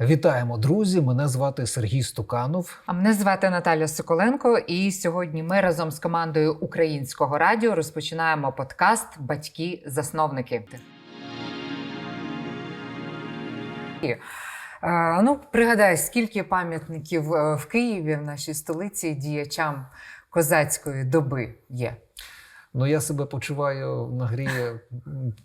Вітаємо, друзі! Мене звати Сергій Стуканов. А мене звати Наталя Соколенко, і сьогодні ми разом з командою українського радіо розпочинаємо подкаст Батьки-засновники. Е, Ну, пригадай, скільки пам'ятників е, в Києві, в нашій столиці, діячам козацької доби є. Ну, я себе почуваю на грі,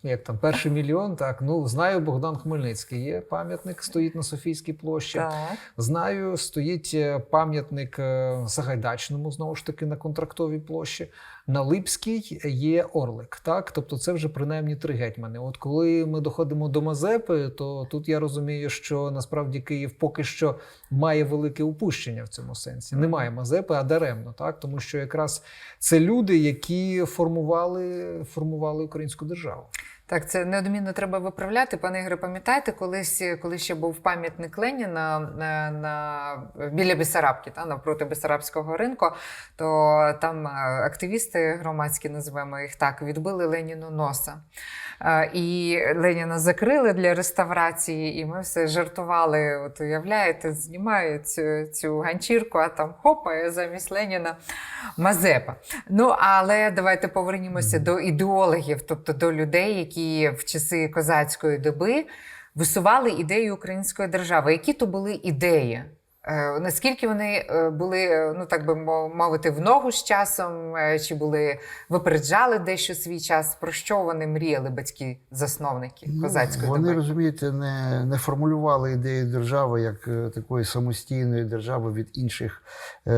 як там, перший мільйон. Так, ну знаю, Богдан Хмельницький є пам'ятник, стоїть на Софійській площі. Так. Знаю, стоїть е, пам'ятник е, Сагайдачному, знову ж таки, на контрактовій площі. На Липській є Орлик. Так, тобто це вже принаймні три гетьмани. От коли ми доходимо до Мазепи, то тут я розумію, що насправді Київ поки що має велике упущення в цьому сенсі. Немає Мазепи, а даремно, так тому що якраз це люди, які формували, формували українську державу. Так, це неодмінно треба виправляти. Пане Ігоре, пам'ятаєте, колись, коли ще був пам'ятник Леніна на, на, біля Бесарабки, та, навпроти Бесарабського ринку, то там е, активісти громадські, називаємо їх так, відбили Леніну носа. Е, І Леніна закрили для реставрації, і ми все жартували. От уявляєте, знімають цю, цю ганчірку, а там хопає замість Леніна Мазепа. Ну, але давайте повернімося до ідеологів, тобто до людей, які в часи козацької доби висували ідею української держави. Які то були ідеї? Е, Наскільки вони е, були, е, ну так би мов- мовити, в ногу з часом, чи були випереджали дещо свій час? Про що вони мріяли, батьки-засновники козацької Ну, вони доби? розумієте, не, не формулювали ідею держави як такої самостійної держави від інших е,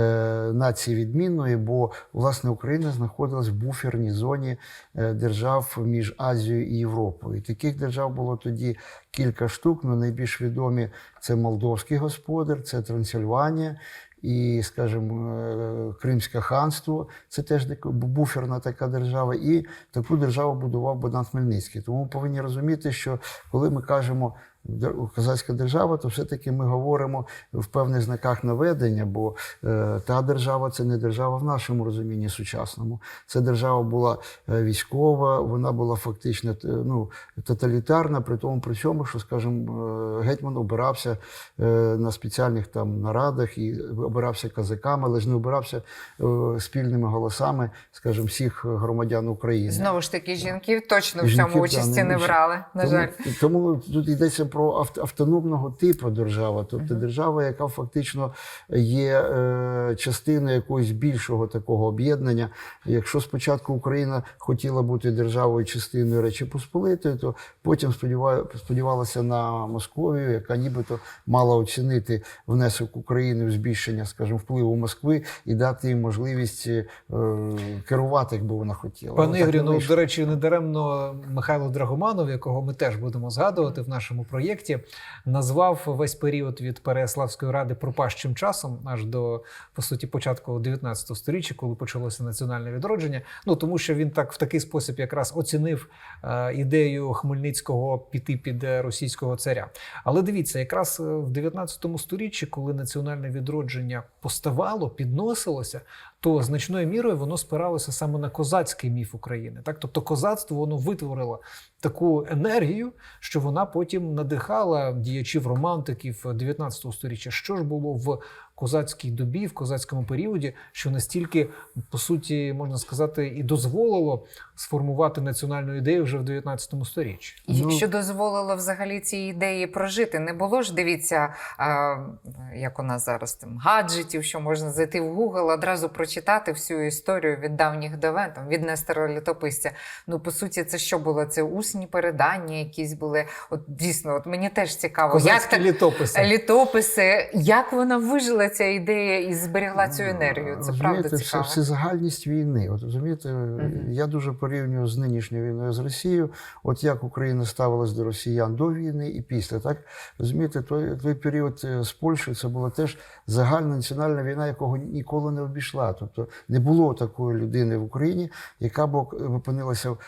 націй відмінної, бо власне Україна знаходилась в буферній зоні держав між Азією і Європою. І таких держав було тоді кілька штук. Ну, найбільш відомі це Молдовський господар, це Трансильванія. І, скажімо, е, Кримське ханство це теж буферна така держава, і таку державу будував Богдан Хмельницький. Тому ми повинні розуміти, що коли ми кажемо «Дер- козацька держава, то все-таки ми говоримо в певних знаках наведення, бо е, та держава це не держава в нашому розумінні сучасному. Це держава була е, військова, вона була фактично е, ну, тоталітарна, при тому при цьому, що, скажімо, гетьман обирався на спеціальних там нарадах і обирався казаками, але ж не обирався спільними голосами, скажімо, всіх громадян України. Знову ж таки, жінки точно в цьому участі ну, не ще- брали. На тому, жаль. Тому тут йдеться про автономного типу держава, тобто держава, яка фактично є е, частиною якогось більшого такого об'єднання. Якщо спочатку Україна хотіла бути державою частиною Речі Посполитої, то потім сподівалася на Московію, яка нібито мала оцінити внесок України в збільшення, скажімо, впливу Москви і дати їм можливість е, керувати, якби вона хотіла. Пане Ігорі, ну до речі, недаремно Михайло Драгоманов, якого ми теж будемо згадувати в нашому проєкті, назвав весь період від Переяславської ради пропащим часом аж до по суті початку 19 століття, коли почалося національне відродження. Ну тому що він так в такий спосіб якраз оцінив е, ідею Хмельницького піти під російського царя. Але дивіться, якраз е, в 19 сторіччі, коли національне відродження поставало, підносилося, то значною мірою воно спиралося саме на козацький міф України. Так, тобто козацтво воно витворило таку енергію, що вона потім надихала діячів романтиків 19 століття. Що ж було в козацькій добі, в козацькому періоді, що настільки, по суті, можна сказати, і дозволило сформувати національну ідею вже в 19 сторіччі. І Ну- що дозволило взагалі ці ідеї прожити. Не було ж, дивіться, а, як у нас зараз там гаджетів, що можна зайти в Google, одразу прочитати всю історію від давніх давен, там, від Нестора Літописця. Ну, по суті, це що було? Це усні передання якісь були. От дійсно, от мені теж цікаво, як Козацькі так літописи. літописи, як вона вижила ця ідея і зберегла цю енергію. Це правда цікаво. Це всезагальність війни. От розумієте, я дуже порівнюю з нинішньою війною з Росією. От як Україна ставилась до росіян до війни і після. Так розумієте, той, той період е, з Польщею це була теж загальна національна війна, якого ніколи не обійшла. Тобто не було такої людини в Україні, яка б опинилася в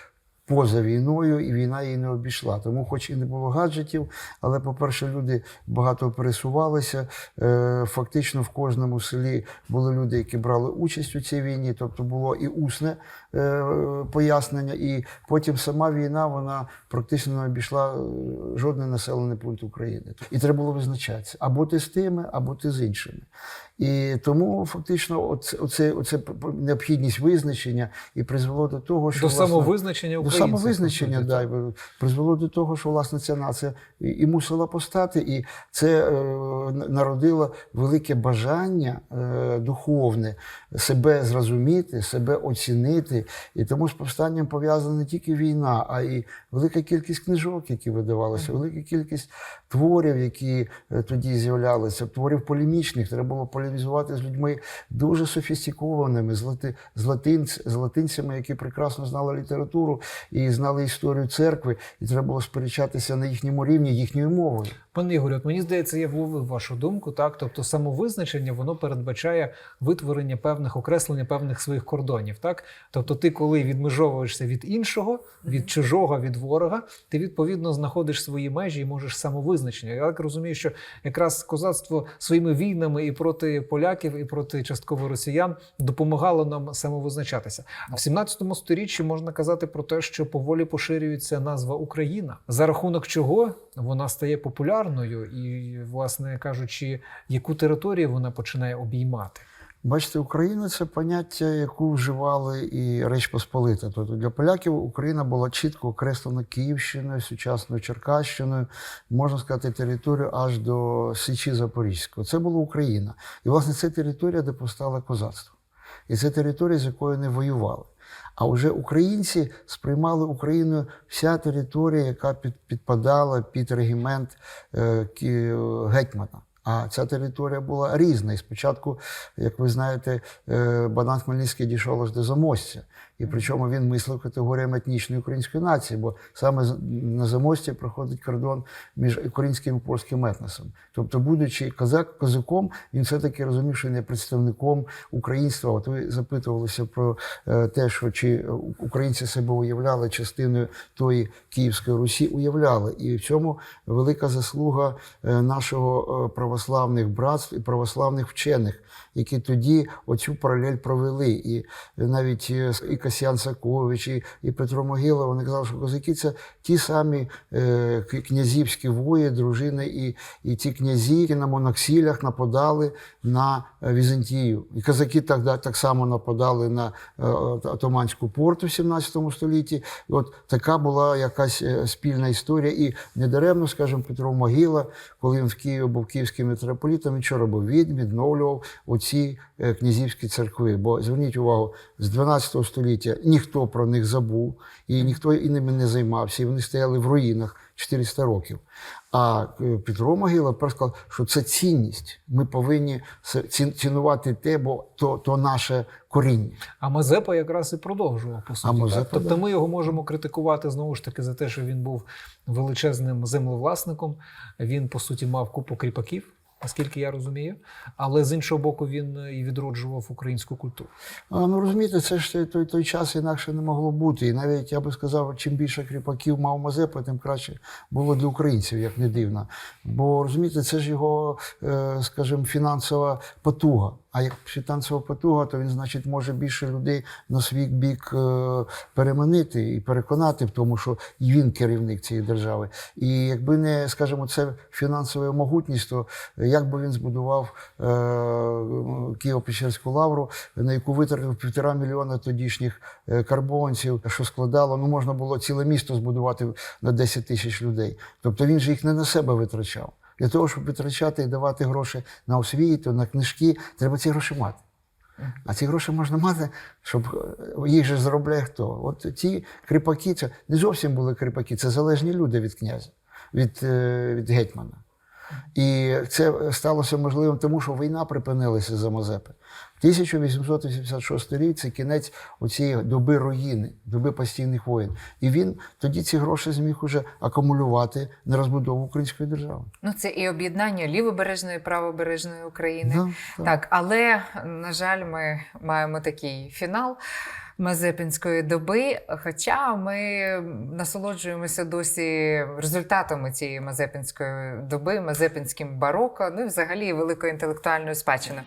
поза війною, і війна її не обійшла. Тому, хоч і не було гаджетів, але, по-перше, люди багато пересувалися. Е, Фактично в кожному селі були люди, які брали участь у цій війні, тобто було і усне е, пояснення, і потім сама війна вона практично не обійшла е, жодний населений пункт України. І треба було визначатися або ти з тими, або ти з іншими. І тому фактично, оце, оце, оце необхідність визначення і призвело до того, що До власне, самовизначення до самовизначення, да, призвело до того, що власне ця нація і, і мусила постати, і це е, народило велике бажання е, духовне себе зрозуміти, себе оцінити. І тому з повстанням пов'язана не тільки війна, а й велика кількість книжок, які видавалися, велика кількість творів, які е, тоді з'являлися, творів полемічних. Треба було полемізувати з людьми дуже софістикованими, з, лати, з, латинць, з латинцями, які прекрасно знали літературу і знали історію церкви, і треба було сперечатися на їхньому рівні їхньою мовою. Пане Ігорю, от мені здається, я вловив вашу думку. Так, тобто самовизначення воно передбачає витворення певних окреслення певних своїх кордонів. Так, тобто, ти, коли відмежовуєшся від іншого, від чужого, від ворога, ти відповідно знаходиш свої межі і можеш самовизначення. Я так розумію, що якраз козацтво своїми війнами і проти поляків, і проти частково росіян допомагало нам самовизначатися. А в 17 сторіччі можна казати про те, що поволі поширюється назва Україна, за рахунок чого вона стає популярною, і, власне кажучи, яку територію вона починає обіймати. Бачите, Україна це поняття, яку вживали і Речь Посполита. Тобто для поляків Україна була чітко окреслена Київщиною, сучасною Черкащиною, можна сказати, територію аж до Січі Запорізького. Це була Україна. І, власне, це територія, де постало козацтво. І це територія, з якою не воювали. А вже українці сприймали Україною вся територія, яка під, підпадала під регімент е, гетьмана. А ця територія була різна. І спочатку, як ви знаєте, банан Богдан Хмельницький дійшов аж до Замостя. І причому він мислив категоріями етнічної української нації, бо саме на Замості проходить кордон між українським і польським етносом. Тобто, будучи козак, козаком, він все-таки розумів, що є представником українства. От ви запитувалися про е, те, що чи українці себе уявляли частиною тої Київської Русі, уявляли. І в цьому велика заслуга е, нашого е, православних братств і православних вчених, які тоді оцю паралель провели. І навіть і Касьян Сакович, і, і Петро Могила, вони казали, що козаки це ті самі е, князівські вої, дружини, і, і ті князі, які на моноксілях нападали на е, Візантію. І козаки так, так само нападали на е, Отоманську порту в 17 столітті. І от така була якась е, спільна історія. І недаремно, скажімо, Петро Могила, коли він в Києві був київським митрополітом, він що робив? Він відновлював оці князівські церкви. Бо зверніть увагу, з 12 століття ніхто про них забув, і ніхто і ними не займався, і вони стояли в руїнах 400 років. А е, Петро Могила сказав, що це цінність. Ми повинні цінувати те, бо то, то наше коріння. А Мазепа якраз і продовжував по суті. А Мазепа, так? Тобто да. ми його можемо критикувати знову ж таки за те, що він був величезним землевласником. Він по суті мав купу кріпаків, наскільки я розумію. Але з іншого боку, він і відроджував українську культуру. Ну розумієте, це ж той, той, час інакше не могло бути. І навіть я би сказав, чим більше кріпаків мав Мазепа, тим краще було для українців, як не дивно. Бо розумієте, це ж його, е, скажімо, фінансова потуга. А як фінансова потуга, то він, значить, може більше людей на свій бік е, переманити і переконати в тому, що і він керівник цієї держави. І якби не, скажімо, це фінансова могутність, то як би він збудував е, Києво-Печерську лавру, на яку витратив півтора мільйона тодішніх е, карбованців, що складало, ну можна було ціле місто збудувати на 10 тисяч людей. Тобто він же їх не на себе витрачав. Для того, щоб витрачати і давати гроші на освіту, на книжки, треба ці гроші мати. А ці гроші можна мати, щоб е, їх же заробляє хто. От ці кріпаки, це не зовсім були кріпаки, це залежні люди від князя, від, від гетьмана. І це сталося можливим, тому що війна припинилася за Мазепи. 1886 рік це кінець оцієї доби руїни, доби постійних воєн. І він тоді ці гроші зміг уже акумулювати на розбудову української держави. Ну, це і об'єднання лівобережної правобережної України. Да, так. Так, але на жаль, ми маємо такий фінал. Мазепінської доби. Хоча ми насолоджуємося досі результатами цієї Мазепінської доби, Мазепінським бароко, ну і взагалі великою інтелектуальною спадщиною.